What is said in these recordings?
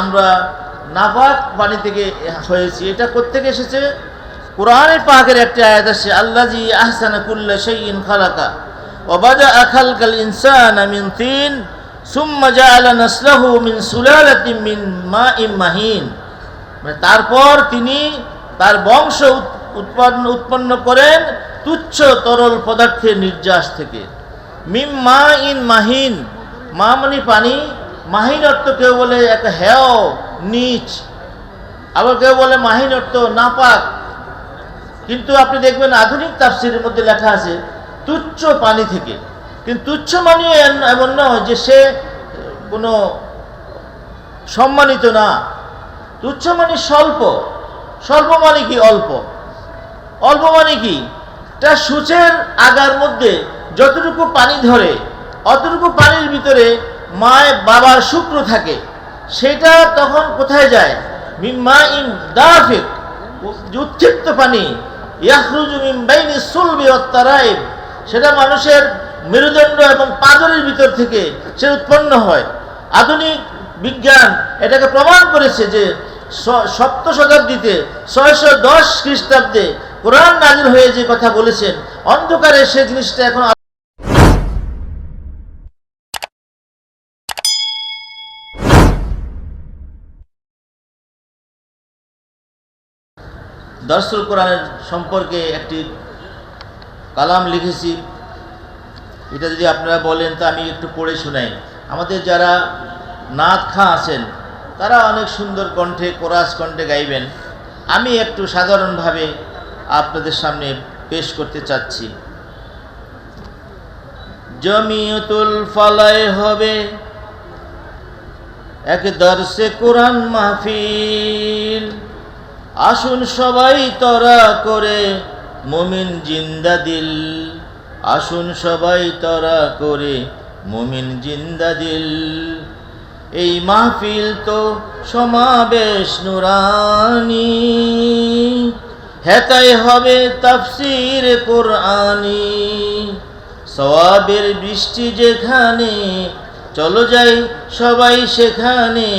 আমরা নাপাক পানি থেকে হয়েছি এটা কোত্থেকে এসেছে? কোরআনের পাকের একটি আয়াত আছে আল্লাজি আহসানা কুল্লা শাইইন খালাকা ওবাদা আখালকাল ইনসানা মিন তিন, সুম্মা জাআলা নাসলাহু মিন সুলালাতিন মিন মাইম মাহিন। মানে তারপর তিনি তার বংশ উৎপন্ন উৎপন্ন করেন তুচ্ছ তরল পদার্থের নির্যাস থেকে। মিম মা ইন মাহিন মা মানে পানি মাহিন অর্থ কেউ বলে একটা হেয় নিচ। আবার কেউ বলে মাহিন অর্থ নাপাক। কিন্তু আপনি দেখবেন আধুনিক তাফসিরের মধ্যে লেখা আছে, তুচ্ছ পানি থেকে। কিন্তু তুচ্ছ মানিও এমন নয় যে সে কোনো সম্মানিত না। তুচ্ছ মানে স্বল্প। স্বল্প মানে কি অল্প? অল্প মানে কি? তার সূচের আগার মধ্যে যতটুকু পানি ধরে, অতটুকু পানির ভিতরে মায় বাবার শুক্র থাকে, সেটা তখন কোথায় যায়? মিম্মা ইম দাফিক পানি বাইনি সুলবি ওয়াত্তারাইব সেটা মানুষের মেরুদণ্ড এবং পাজরের ভিতর থেকে সে উৎপন্ন হয়। আধুনিক বিজ্ঞান এটাকে প্রমাণ করেছে যে সপ্ত শতাব্দীতে ছয়শো দশ খ্রিস্টাব্দে কোরআন নাজির হয়ে যে কথা বলেছেন, অন্ধকারে সে জিনিসটা এখন দর্শল কোরআনের সম্পর্কে একটি কালাম লিখেছি। এটা যদি আপনারা বলেন, তা আমি একটু পড়ে শোনাই। আমাদের যারা নাথ খাঁ আছেন, তারা অনেক সুন্দর কণ্ঠে, কোরাস কণ্ঠে গাইবেন। আমি একটু সাধারণভাবে আপনাদের সামনে পেশ করতে চাচ্ছি। জমিয়তুল ফালায় হবে এক দর্শে কোরআন মাহফিল। আসুন সবাই তরা করে, মুমিন জিন্দা দিল। আসুন সবাই তরা করে, মুমিন জিন্দা দিল। এই মাহফিল তো সমাবেশ নুরানি। হেতাই হবে তাফসির কোরআনি। সওয়াবের বৃষ্টি যেখানে, চলো যাই সবাই সেখানে।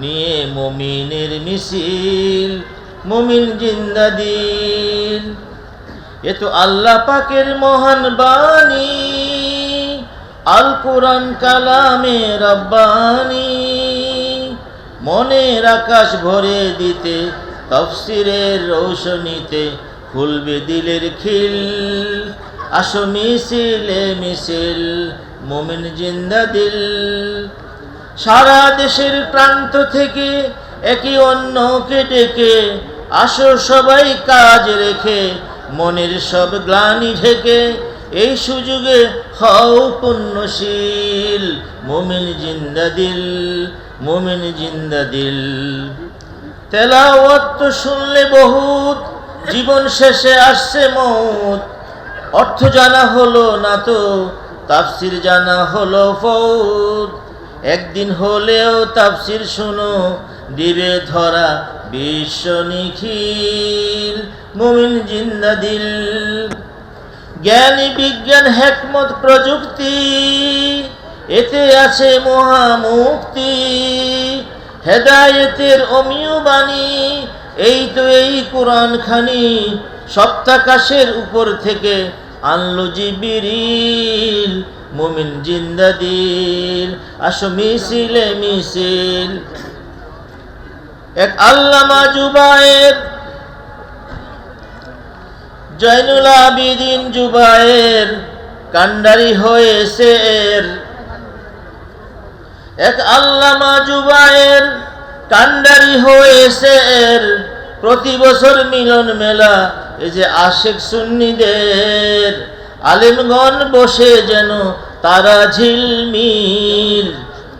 নিয়ে মমিনের মিছিল, মমিন জিন্দা দিন এ তো আল্লাহ পাকের মহান বাণী আল কোরআন কালামে রব্বানি মনের আকাশ ভরে দিতে, তফসিরের রৌশনীতে খুলবে দিলের খিল। আসো মিছিলে মিছিল, মোমিন জিন্দা দিল। সারা দেশের প্রান্ত থেকে একই অন্যকে ডেকে আসো সবাই কাজ রেখে, মনের সব গ্লানি ঢেকে, এই সুযোগে হও পুণ্যশীল, মোমিন জিন্দা দিল, মোমিন জিন্দা দিল। তেলাওয়াত তো শুনলে বহুত, জীবন শেষে আসছে মত। অর্থ জানা হলো না তো, তাফসির জানা হলো ফৌদ একদিন হলেও তাফসির শুনো, দিবে ধরা বিশ্ব নিখিল, মুমিন জিন্দা দিল। জ্ঞানী বিজ্ঞান, হেকমত প্রযুক্তি, এতে আছে মহামুক্তি। হেদায়েতের অমিয় বাণী, এই তো এই কোরআন খানি সপ্তাকাশের উপর থেকে আনলো জিবিরিল। মুমিন জিন্দা দিল। আসো মিছিলে মিছিল। এক আল্লামা জুবায়ের, জয়নুল আবিদিন জুবায়ের কান্ডারি হয়েছে এর। এক আল্লামা জুবায়ের কান্ডারি হয়েছে এর। প্রতি বছর মিলন মেলা, এই যে আশেক সুন্নিদের। আলেমগণ বসে যেন তারা ঝিলমিল,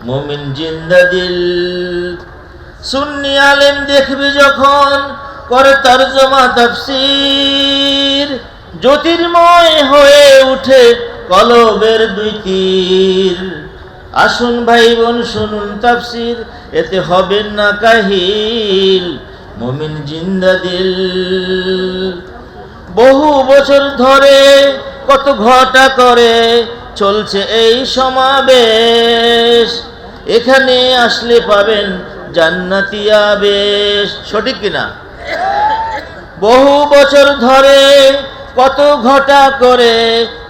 মুমিন জিন্দা দিল। সুন্নি আলেম দেখবি যখন করে তার জমা তাফসির, জ্যোতির্ময় হয়ে উঠে কলবের দুই তীর। আসুন ভাই বোন শুনুন তাফসির, এতে হবেন না কাহিল, মুমিন জিন্দা দিল। বহু বছর ধরে কত ঘটা করে চলছে এই সমাবেশ। এখানে আসলে পাবেন জান্নাতিয়া বেশ সঠিক কিনা? বহু বছর ধরে কত ঘটা করে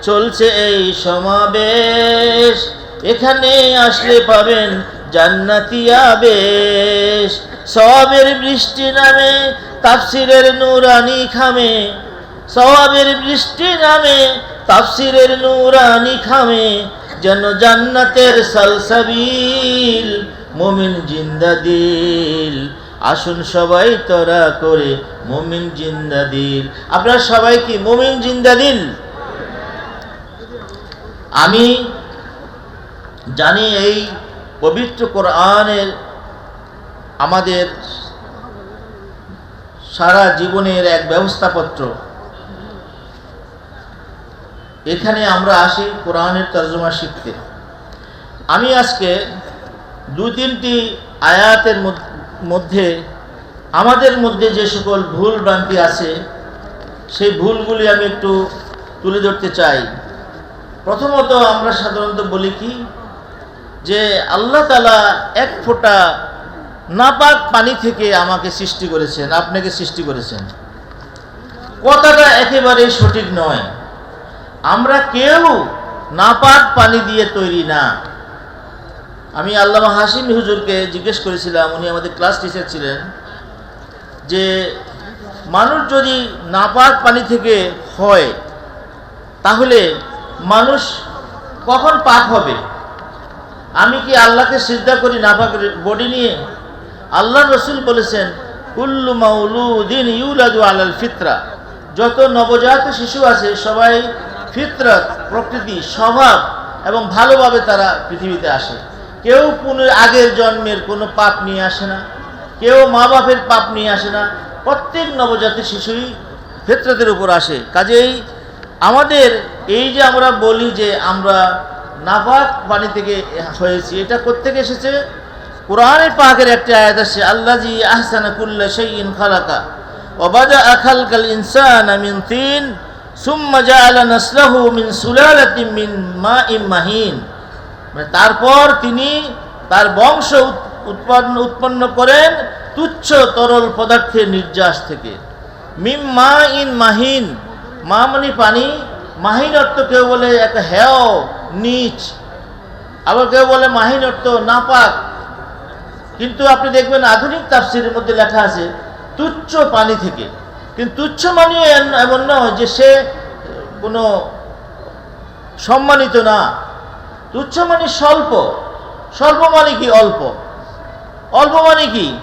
চলছে এই সমাবেশ। এখানে আসলে পাবেন জান্নাতিয়া বেশ সবের বৃষ্টি নামে, তাফসিরের নুরানি খামে সওয়াবের বৃষ্টি নামে, তাফসিরের নুরানি খামে, যেন জান্নাতের সালসাবিল, মুমিন জিন্দা দিল। আসুন সবাই তরা করে, মুমিন জিন্দা দিল। আপনারা সবাই কি মুমিন জিন্দা দিল? আমি জানি এই পবিত্র কোরআনের আমাদের সারা জীবনের এক ব্যবস্থাপত্র। এখানে আমরা আসি কোরআনের তর্জমা শিখতে। আমি আজকে দু তিনটি আয়াতের মধ্য- আমাদের মধ্যে যে সকল ভুল ভ্রান্তি আছে, সেই ভুলগুলি আমি একটু তুলে ধরতে চাই। প্রথমত আমরা সাধারণত বলি কি, যে আল্লাহ তালা এক ফোঁটা নাপাক পানি থেকে আমাকে সৃষ্টি করেছেন, আপনাকে সৃষ্টি করেছেন। কথাটা একেবারেই সঠিক নয়। আমরা কেউ নাপাক পানি দিয়ে তৈরি না। আমি আল্লামা হাসিম হুজুরকে জিজ্ঞেস করেছিলাম, উনি আমাদের ক্লাস টিচার ছিলেন, যে মানুষ যদি নাপাক পানি থেকে হয়, তাহলে মানুষ কখন পাক হবে? আমি কি আল্লাহকে সিদ্ধা করি নাপাক বডি নিয়ে? আল্লাহ রসুল বলেছেন, কুল্লু মাউলুদ্দিন ইউলাদু আলাল ফিতরা। যত নবজাত শিশু আছে, সবাই ফিতরত, প্রকৃতি, স্বভাব এবং ভালোভাবে তারা পৃথিবীতে আসে। কেউ পুনর আগের জন্মের কোনো পাপ নিয়ে আসে না। কেউ মা বাপের পাপ নিয়ে আসে না। প্রত্যেক নবজাত শিশুই ফিতরতের উপর আসে। কাজেই আমাদের এই যে আমরা বলি যে আমরা নাপাক পানি থেকে হয়েছি, এটা কোত্থেকে এসেছে? কোরআনের পাকের একটা আয়াত আছে আল্লাজি আহসানা কুল্লা শাইইন খালাকা ওবাদা আখালকাল ইনসান মিন তিন মিন তারপর তিনি তার বংশ উৎপন্ন উৎপন্ন করেন তুচ্ছ তরল পদার্থের নির্যাস থেকে। মিম মা ইন মাহিন, মা মানে পানি, মাহিন অর্থ কেউ বলে একটা হেও নিচ। আবার কেউ বলে মাহিন অর্থ নাপাক। কিন্তু আপনি দেখবেন আধুনিক তাফসিরের মধ্যে লেখা আছে, তুচ্ছ পানি থেকে। কিন্তু তুচ্ছ মানে এন- এমন নয় যে সে কোনো সম্মানিত না। তুচ্ছ মানে স্বল্প স্বল্প মানে কি অল্প? অল্প মানে কি?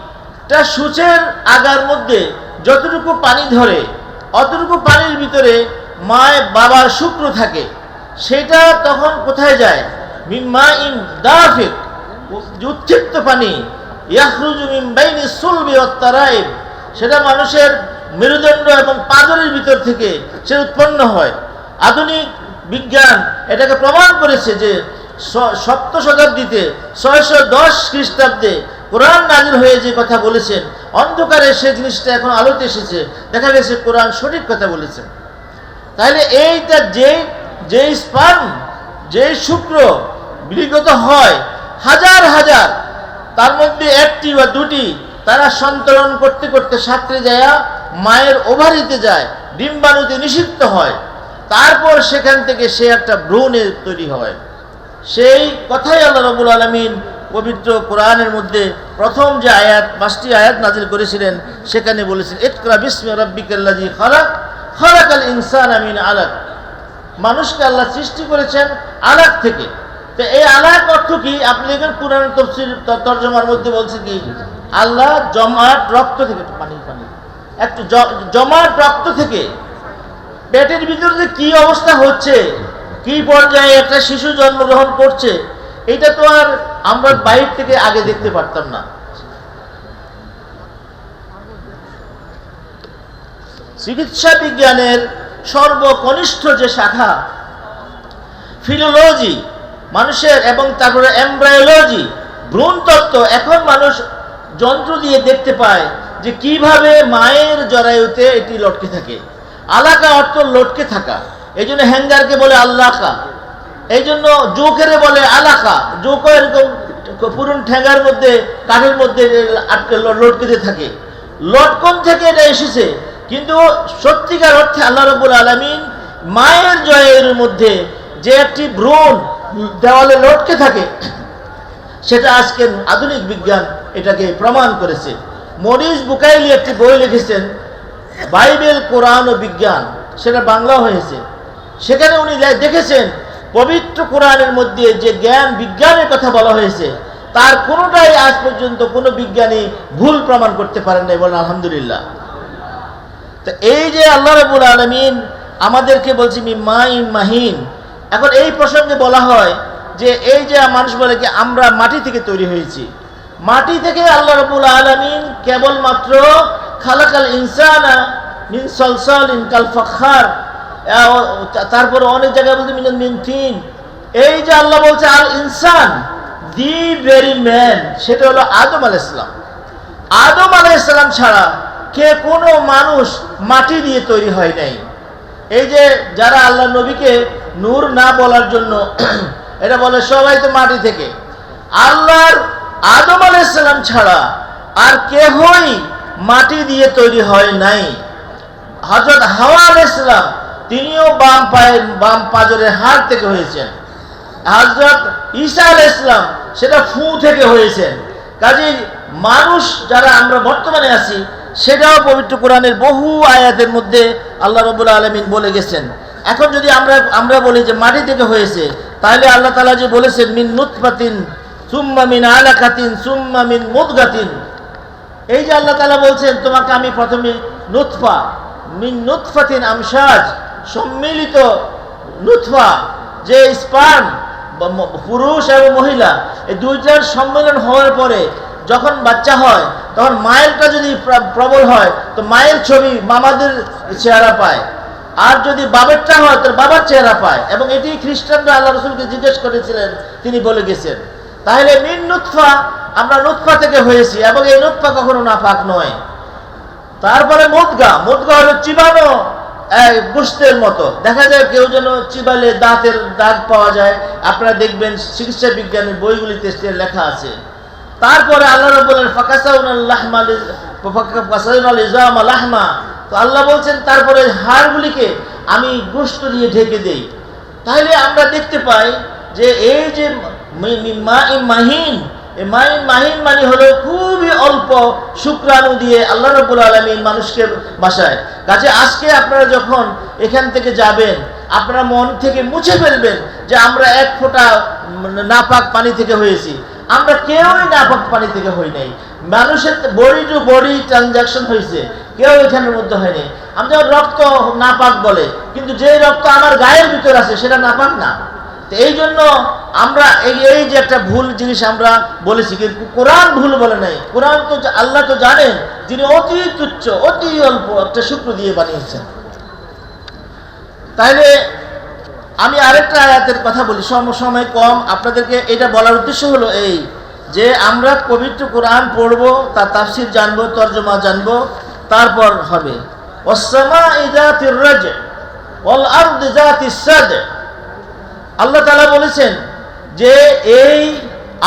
তার সূচের আগার মধ্যে যতটুকু পানি ধরে, অতটুকু পানির ভিতরে মায় বাবার শুক্র থাকে, সেটা তখন কোথায় যায়? মিম্মা ইন দাফিক, যে উচ্ছিপ্ত পানি, ইয়াখরুজু মিন বাইনি সুলবি ওয়াত্তারাইব সেটা মানুষের মেরুদণ্ড এবং পাদরের ভিতর থেকে সে উৎপন্ন হয়। আধুনিক বিজ্ঞান এটাকে প্রমাণ করেছে যে সপ্ত শতাব্দীতে ছয়শো দশ খ্রিস্টাব্দে কোরআন নাজির হয়ে যে কথা বলেছেন, অন্ধকারে সে জিনিসটা এখন আলোতে এসেছে। দেখা গেছে কোরআন সঠিক কথা বলেছেন তাহলে এইটা যেই যেই স্পার্ম, যেই শুক্র বিগত হয়, হাজার হাজার, তার মধ্যে একটি বা দুটি তারা সন্তরণ করতে করতে সাঁতরে যায় মায়ের ওভারিতে যায়, ডিম্বাণুতে নিষিদ্ধ হয়। তারপর সেখান থেকে সে একটা ভ্রূণের তৈরি হয়। সেই কথাই আল্লাহ রবুল আলমিন পবিত্র কোরআনের মধ্যে প্রথম যে আয়াত, পাঁচটি আয়াত নাজিল করেছিলেন, সেখানে বলেছেন, ইকরা বিসমে রব্বিকাল্লাজি খালাক, খালাকাল ইনসান আমিন আলাক। মানুষকে আল্লাহ সৃষ্টি করেছেন আলাক থেকে। তো এই আলাক অর্থ কি? আপনি দেখেন পুরাণ তফসির তর্জমার মধ্যে বলছে কি, আল্লাহ জমাট রক্ত থেকে পানি পানি। একটু জমাট রক্ত থেকে পেটের ভিতরে যে কি অবস্থা হচ্ছে, কি পর্যায়ে একটা শিশু জন্মগ্রহণ করছে, এটা তো আর আমরা বাইরে থেকে আগে দেখতে পারতাম না। চিকিৎসা বিজ্ঞানের সর্বকনিষ্ঠ যে শাখা, ফিলোলজি, মানুষের এবং তারপরে এমব্রায়োলজি, ভ্রূণতত্ত্ব, এখন মানুষ যন্ত্র দিয়ে দেখতে পায় যে কীভাবে মায়ের জরায়ুতে এটি লটকে থাকে। আলাকা অর্থ লটকে থাকা। এই জন্য হ্যাঙ্গারকে বলে আল্লাকা। এই জন্য জোকেরে বলে আলাকা। জোকও এরকম পুরন ঠেঙ্গার মধ্যে, কাঠের মধ্যে আটকে লটকেতে থাকে। লটকন থেকে এটা এসেছে। কিন্তু সত্যিকার অর্থে আল্লাহ রবুল আলমিন মায়ের জয়ের মধ্যে যে একটি ভ্রূণ দেওয়ালে লটকে থাকে, সেটা আজকে আধুনিক বিজ্ঞান এটাকে প্রমাণ করেছে। মরিস বুকাইলি একটি বই লিখেছেন, বাইবেল, কোরআন ও বিজ্ঞান। সেটা বাংলা হয়েছে। সেখানে উনি দেখেছেন, পবিত্র কোরআনের মধ্যে যে জ্ঞান, বিজ্ঞানের কথা বলা হয়েছে, তার কোনোটাই আজ পর্যন্ত কোনো বিজ্ঞানী ভুল প্রমাণ করতে পারেন নাই বলেন আলহামদুলিল্লাহ। তো এই যে আল্লাহ রবুল আলমিন আমাদেরকে বলছি, মি মাইন মাহিন। এখন এই প্রসঙ্গে বলা হয় যে, এই যে মানুষ বলে কি, আমরা মাটি থেকে তৈরি হয়েছি। মাটি থেকে আল্লাহ রবুল আলমিন কেবলমাত্র খালাকাল ইনসানা মিন সলসল ইন কাল ফখার তারপরে অনেক জায়গায় বলতে মিন মিন থিন এই যে আল্লাহ বলছে, আল ইনসান, দি ভেরি ম্যান, সেটা হলো আদম আল ইসলাম আদম আলাইসালাম ছাড়া কে কোনো মানুষ মাটি দিয়ে তৈরি হয় নাই। এই যে যারা আল্লাহ নবীকে নূর না বলার জন্য, এটা বলে সবাই তো মাটি থেকে। আল্লাহর আদম আলাইসালাম ছাড়া আর কেহই মাটি দিয়ে তৈরি হয় নাই। হজরত হাওয়া আলাইসালাম তিনিও বাম পায়ের বাম পাজরের হাড় থেকে হয়েছেন। হজরত ঈসা ইসলাম সেটা ফু থেকে হয়েছেন। কাজেই মানুষ যারা আমরা বর্তমানে আছি, সেটাও পবিত্র কোরআনের বহু আয়াতের মধ্যে আল্লাহ রবুল্লা আলমিন বলে গেছেন। এখন যদি আমরা আমরা বলি যে মাটি থেকে হয়েছে, তাহলে আল্লাহ তালা যে বলেছেন, মিন নুৎপাতিন এই যে বলছেন, তোমাকে আমি প্রথমে নুৎফা মিন নুৎফাতিন সম্মিলিত নুৎফা যে স্পার্ম পুরুষ এবং মহিলা, এই দুইটার সম্মেলন হওয়ার পরে যখন বাচ্চা হয়, তখন মায়েরটা যদি প্রবল হয়, তো মায়ের ছবি মামাদের চেহারা পায়। আর যদি বাবেরটা হয় তো বাবার চেহারা পায়। এবং এটি খ্রিস্টানরা আল্লাহ রসুলকে জিজ্ঞেস করেছিলেন, তিনি বলে গেছেন। তাহলে মিন নুৎফা আমরা নুৎফা থেকে হয়েছি, এবং এই নুৎফা কখনো নাপাক নয়। তারপরে মুদগা মুদগা হলো চিবানো, এই মতো। দেখা যায় কেউ যেন চিবালে দাঁতের দাগ পাওয়া যায়। আপনারা দেখবেন চিকিৎসা বিজ্ঞানের বইগুলিতে লেখা আছে। তারপরে আল্লাহ ফাকাসাউনাল লাহমা তো আল্লাহ বলছেন, তারপরে হাড়গুলিকে আমি গোস্ত দিয়ে ঢেকে দেই। তাহলে আমরা দেখতে পাই যে এই যে মাহিন। এই মাহিন মানে হলো খুবই অল্প শুক্রাণু দিয়ে আল্লাহ আলমিন মানুষকে বাসায় কাজে আজকে আপনারা যখন এখান থেকে যাবেন, আপনারা মন থেকে মুছে ফেলবেন যে আমরা এক ফোঁটা নাপাক পানি থেকে হয়েছি। আমরা কেউই নাপাক পানি থেকে হই নাই। মানুষের বডি টু বডি ট্রানজাকশন হয়েছে। কেউ এখানের মধ্যে হয়নি আমরা রক্ত নাপাক বলে, কিন্তু যে রক্ত আমার গায়ের ভিতর আছে, সেটা নাপাক না। তো এই জন্য আমরা এই যে একটা ভুল জিনিস আমরা বলেছি, কিন্তু কোরআন ভুল বলে নাই। কোরআন তো আল্লাহ তো জানেন যিনি অতি তুচ্ছ, অতি অল্প একটা শুক্র দিয়ে বানিয়েছেন। তাইলে আমি আরেকটা আয়াতের কথা বলি, সম- সময় কম। আপনাদেরকে এটা বলার উদ্দেশ্য হলো এই যে আমরা পবিত্র কোরআন পড়ব, তার তাফসির জানব, তর্জমা জানব, তারপর হবে। ওসামা ইজাতির রাজ ওয়াল আরদ জাতিস সাদ আল্লাহ তালা বলেছেন যে এই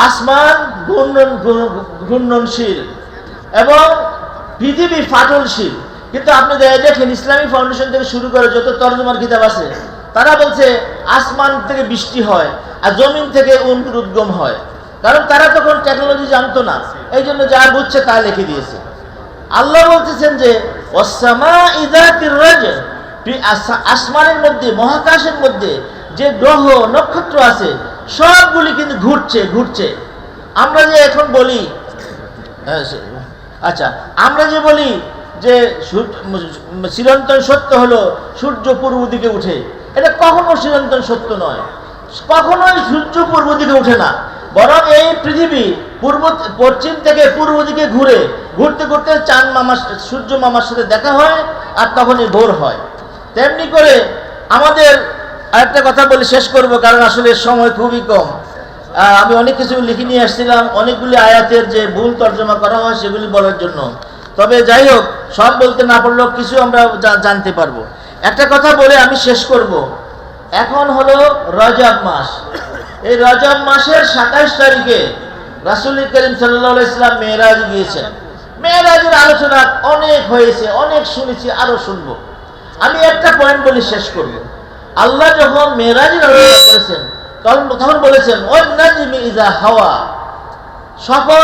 আসমান ঘূর্ণন ঘূর্ণনশীল এবং পৃথিবী ফাটলশীল। কিন্তু আপনি দেখেন, ইসলামী ফাউন্ডেশন থেকে শুরু করে যত তর্জমার কিতাব আছে, তারা বলছে আসমান থেকে বৃষ্টি হয় আর জমিন থেকে উদ্গম হয়। কারণ তারা তখন টেকনোলজি জানতো না। এই জন্য যা বুঝছে তা লিখে দিয়েছে। আল্লাহ বলতেছেন যে আসমানের মধ্যে, মহাকাশের মধ্যে যে গ্রহ নক্ষত্র আছে সবগুলি কিন্তু ঘুরছে ঘুরছে। আমরা যে এখন বলি হ্যাঁ, আচ্ছা আমরা যে বলি যে চিরন্তন সত্য হলো সূর্য পূর্ব দিকে উঠে। এটা কখনো চিরন্তন সত্য নয়। কখনোই সূর্য পূর্ব দিকে উঠে না। বরং এই পৃথিবী পূর্ব পশ্চিম থেকে পূর্ব দিকে ঘুরে ঘুরতে ঘুরতে চাঁদ মামার সূর্য মামার সাথে দেখা হয় আর তখনই ভোর হয়। তেমনি করে আমাদের আরেকটা কথা বলে শেষ করব, কারণ আসলে সময় খুবই কম। আমি অনেক কিছু লিখে নিয়ে আসছিলাম, অনেকগুলি আয়াতের যে ভুল তর্জমা করা হয় সেগুলি বলার জন্য। তবে যাই হোক সব বলতে না পারলেও কিছু আমরা জানতে পারব। একটা কথা বলে আমি শেষ করব। এখন হলো রজব মাস। এই রজব মাসের সাতাশ তারিখে রাসুল করিম সাল্লাহ ইসলাম মেয়েরাজ গিয়েছেন। মেয়েরাজের আলোচনা অনেক হয়েছে, অনেক শুনেছি, আরও শুনব। আমি একটা পয়েন্ট বলি শেষ করব। আল্লাহ যখন মেয়েরাজের আলোচনা করেছেন, তখন তখন বলেছেন অন্যাজিমি ইজা হাওয়া। সকল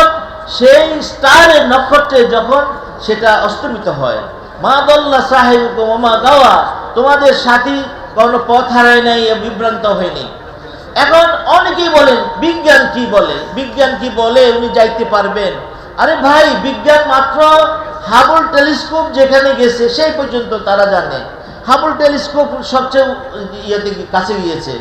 সেই স্টারের নক্ষত্রে যখন সেটা অস্তমিত হয়। মা দল্লা সাহেব মা গাওয়া তোমাদের সাথী কোনো পথ হারায় নাই বিভ্রান্ত হয়নি। এখন অনেকেই বলেন, বিজ্ঞান কি বলে? বিজ্ঞান কি বলে? উনি যাইতে পারবেন। আরে ভাই, বিজ্ঞান মাত্র হাবল টেলিস্কোপ যেখানে গেছে, সেই পর্যন্ত তারা জানে। হাবল টেলিস্কোপ সবচেয়ে ইয়েতে কাছে গিয়েছে।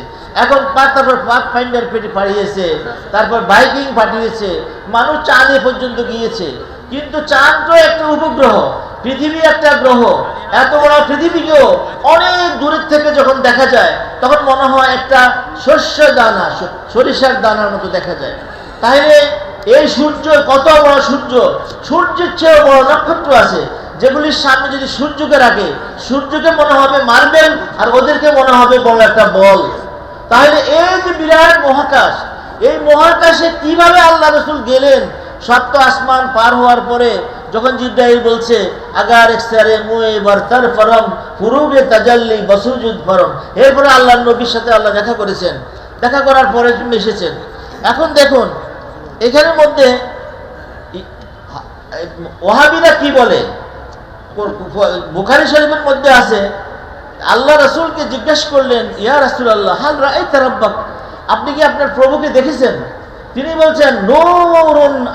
এখন তারপর পাথ ফাইন্ডার পেটে পাঠিয়েছে তারপর বাইকিং পাঠিয়েছে, মানুষ চাঁদে পর্যন্ত গিয়েছে। কিন্তু চাঁদ তো একটা উপগ্রহ, পৃথিবী একটা গ্রহ। এত বড় পৃথিবীকেও অনেক দূরের থেকে যখন দেখা যায়, তখন মনে হয় একটা শস্য দানা, সরিষার দানার মতো দেখা যায়। তাহলে এই সূর্য কত বড় সূর্য? সূর্যের চেয়েও বড় নক্ষত্র আছে। যেগুলির সামনে যদি সূর্যকে রাখে, সূর্যকে মনে হবে মারবেন আর ওদেরকে মনে হবে বড় একটা বল। তাহলে এই যে বিরাট মহাকাশ, এই মহাকাশে কীভাবে আল্লাহ রসুল গেলেন? সপ্ত আসমান পার হওয়ার পরে যখন জিব্রাহিল বলছে, আগার এক্সারে মুয়ে বর্তার ফরম, ফুরুবে তাজাল্লি বসুজুদ ফরম। এরপরে আল্লাহ নবীর সাথে আল্লাহ দেখা করেছেন। দেখা করার পরে এসেছেন। এখন দেখুন, এখানের মধ্যে ওহাবিরা কি বলে? বুখারি শরীফের মধ্যে আছে, আল্লাহ রাসূলকে জিজ্ঞেস করলেন, ইয়া রাসূল আল্লাহ হাল রাই তারাব্বাক আপনি কি আপনার প্রভুকে দেখেছেন? তিনি বলছেন, নূরুন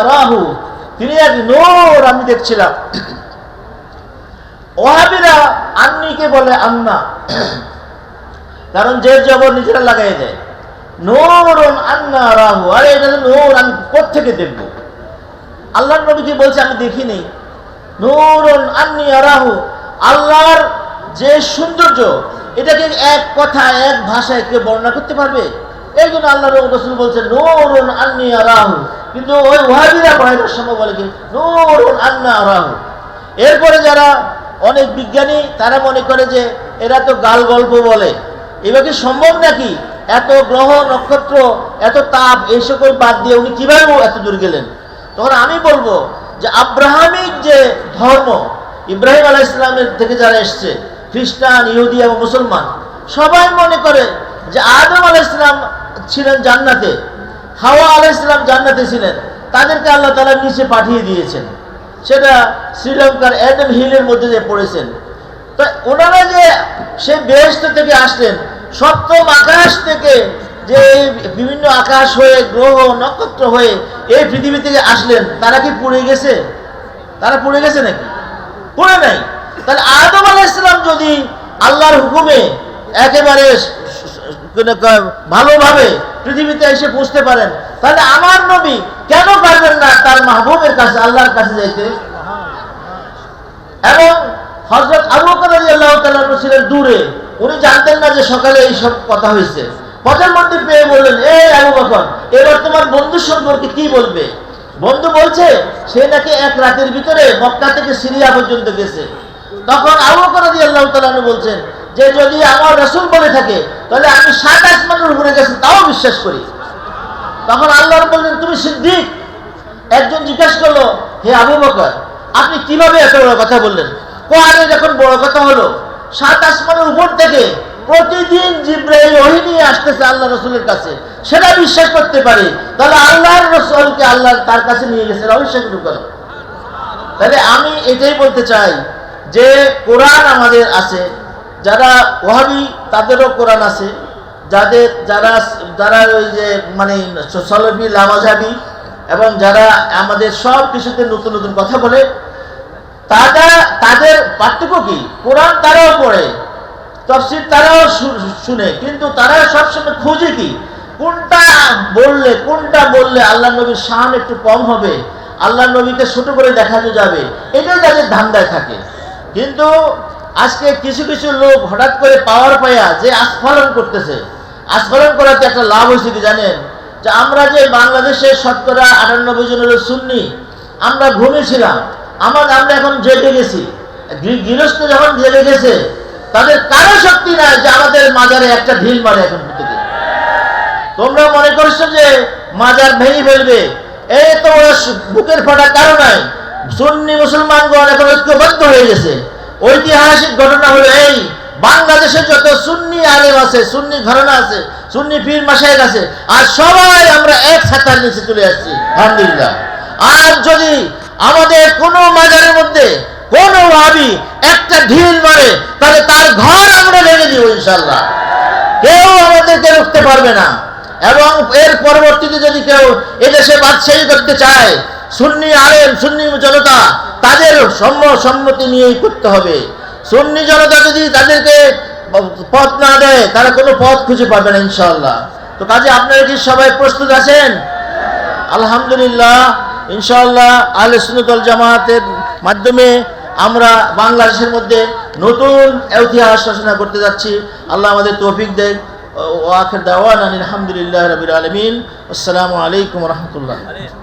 আরাহু। তিনি এক নূর আমি দেখছিলাম। ওহাবিরা আন্নিকে বলে, আন্না। কারণ যে জবর নিজেরা লাগাই দেয়। নূরুন আন্না রাহু আরে, এটা নূর, আমি কোত্থেকে দেখব? আল্লাহ নবী কি বলছে, আমি দেখিনি। আন্নি আরাহু। আল্লাহর যে সৌন্দর্য, এটাকে এক কথা এক ভাষায় কেউ বর্ণনা করতে পারবে? এই জন্য আল্লাহ রসুল বলছে নূরুন আন্নি আরাহু। কিন্তু ওই ওয়াহাবিরা পড়াইবার সময় বলে কি, নূরুন আন্না আরাহু। এরপরে যারা অনেক বিজ্ঞানী, তারা মনে করে যে এরা তো গাল গল্প বলে। এবার কি সম্ভব নাকি? এত গ্রহ, নক্ষত্র, এত তাপ, এই সকল বাদ দিয়ে উনি কীভাবে এত দূর গেলেন? তখন আমি বলব যে আব্রাহামিক যে ধর্ম, ইব্রাহিম আলাহ ইসলামের থেকে যারা এসছে, খ্রিস্টান, ইহুদি এবং মুসলমান, সবাই মনে করে যে আদম আলাহ ইসলাম ছিলেন জান্নাতে, হাওয়া আলাহ ইসলাম জান্নাতে ছিলেন, তাদেরকে আল্লাহ তালা নিচে পাঠিয়ে দিয়েছেন। সেটা শ্রীলঙ্কার অ্যাডম হিলের মধ্যে যে পড়েছেন। তো ওনারা যে সে বেহেস্ত থেকে আসলেন, সপ্তম আকাশ থেকে যে বিভিন্ন আকাশ হয়ে, গ্রহ, নক্ষত্র হয়ে এই পৃথিবী থেকে আসলেন, তারা কি পুড়ে গেছে? তারা পুড়ে গেছে নাকি? পুড়ে নাই। তাহলে আদম আলাইসালাম যদি আল্লাহর হুকুমে একেবারে ভালোভাবে পৃথিবীতে এসে পৌঁছতে পারেন, তাহলে আমার নবী কেন পারবেন না তার মাহবুবের কাছে, আল্লাহর কাছে যাইতে? এবং হজরত আবু রাদিয়াল্লাহু তাআলা ছিলেন দূরে। উনি জানতেন না যে সকালে এই সব কথা হয়েছে। পথের মধ্যে পেয়ে বললেন এই আবু বকর, এবার তোমার বন্ধু সম্পর্কে কি বলবে? বন্ধু বলছে, সে নাকি এক রাতের ভিতরে মক্কা থেকে সিরিয়া পর্যন্ত গেছে। তখন আবু বকর রাদিয়াল্লাহু তাআলা বলছেন, যে যদি আমার রাসূল বলে থাকে, তাহলে আমি সাত আসমানের উপরে গেছে, তাও বিশ্বাস করি। তখন আল্লাহ বললেন, তুমি সিদ্দিক, একজন জিজ্ঞেস করল, হে আবু বকর, আপনি কীভাবে এত বড় কথা বললেন? কোরআনে যখন বড় কথা হলো সাত আসমানের উপর থেকে প্রতিদিন জিব্রাইল ওহী নিয়ে আসতেছে আল্লাহ রসুলের কাছে। সেটা বিশ্বাস করতে পারি। তাহলে আল্লাহর রসুলকে আল্লাহ তার কাছে নিয়ে গেছে অবিশ্বাস করো। তাহলে আমি এটাই বলতে চাই যে, কোরআন আমাদের আছে। যারা ওহাবি তাদেরও কোরআন আছে। যাদের, যারা যারা ওই যে মানে সলবি, লামাজাবি, এবং যারা আমাদের সব কিছুতে নতুন নতুন কথা বলে, তারা, তাদের পার্থক্য কি? কোরআন তারাও পড়ে। তফসির তারাও শুনে, কিন্তু তারা সবসময় খুঁজে কি? কোনটা বললে কোনটা বললে আল্লাহ নবীর শান একটু কম হবে? আল্লাহ নবীকে ছোট করে দেখানো যাবে? এটাই তাদের ধান্দায় থাকে। কিন্তু আজকে কিছু কিছু লোক হঠাৎ করে পাওয়ার পায়া যে আস্ফালন করতেছে। আস্ফালন করাতে একটা লাভ হয়েছে কি জানেন? যে আমরা যে বাংলাদেশের শতকরা আটানব্বই জন হলো সুন্নি, আমরা ঘুমিয়েছিলাম আমার আমরা এখন জেগে গেছি। গৃহস্থ যখন জেগে গেছে তাদের কারও শক্তি নাই যে আমাদের মাজারে একটা ঢিল মারে এখন থেকে তোমরা মনে করছ যে মাজার ভেঙে ফেলবে? এই তো বুকের ফাটা কারণ নাই। সুন্নি মুসলমানগণ এখন ঐক্যবদ্ধ হয়ে গেছে। ঐতিহাসিক ঘটনা হলো এই, বাংলাদেশে যত সুন্নি আলেম আছে, সুন্নি ঘরানা আছে, সুন্নি পীর মাসায়েক আছে, আর সবাই আমরা এক ছাতার নিচে চলে আসছি, আলহামদুলিল্লাহ। আর যদি আমাদের কোনো মাজারের মধ্যে কোনো ভাবি একটা ঢিল মারে, তাহলে তার ঘর আমরা ভেঙে দিব ইনশাল্লাহ। কেউ আমাদেরকে রুখতে পারবে না। এবং এর পরবর্তীতে যদি কেউ এদেশে বাদশাহী করতে চায়, সুন্নি আলেম, সুন্নি জনতা, তাদের সম্ম, সম্মতি নিয়েই করতে হবে। সুন্নি জনতা যদি তাদেরকে পথ না দেয়, তারা কোনো পথ খুঁজে পাবে না ইনশাল্লাহ। তো কাজে আপনারা কি সবাই প্রস্তুত আছেন? আলহামদুলিল্লাহ, ইনশাল্লাহ, আহলে জামাতের মাধ্যমে আমরা বাংলাদেশের মধ্যে নতুন ইতিহাস রচনা করতে যাচ্ছি। আল্লাহ আমাদের তৌফিক দেন। ও আখের দাওয়ান আলহামদুলিল্লাহ রবির আলমিন। আসসালামু আলাইকুম রহমতুল্লাহ।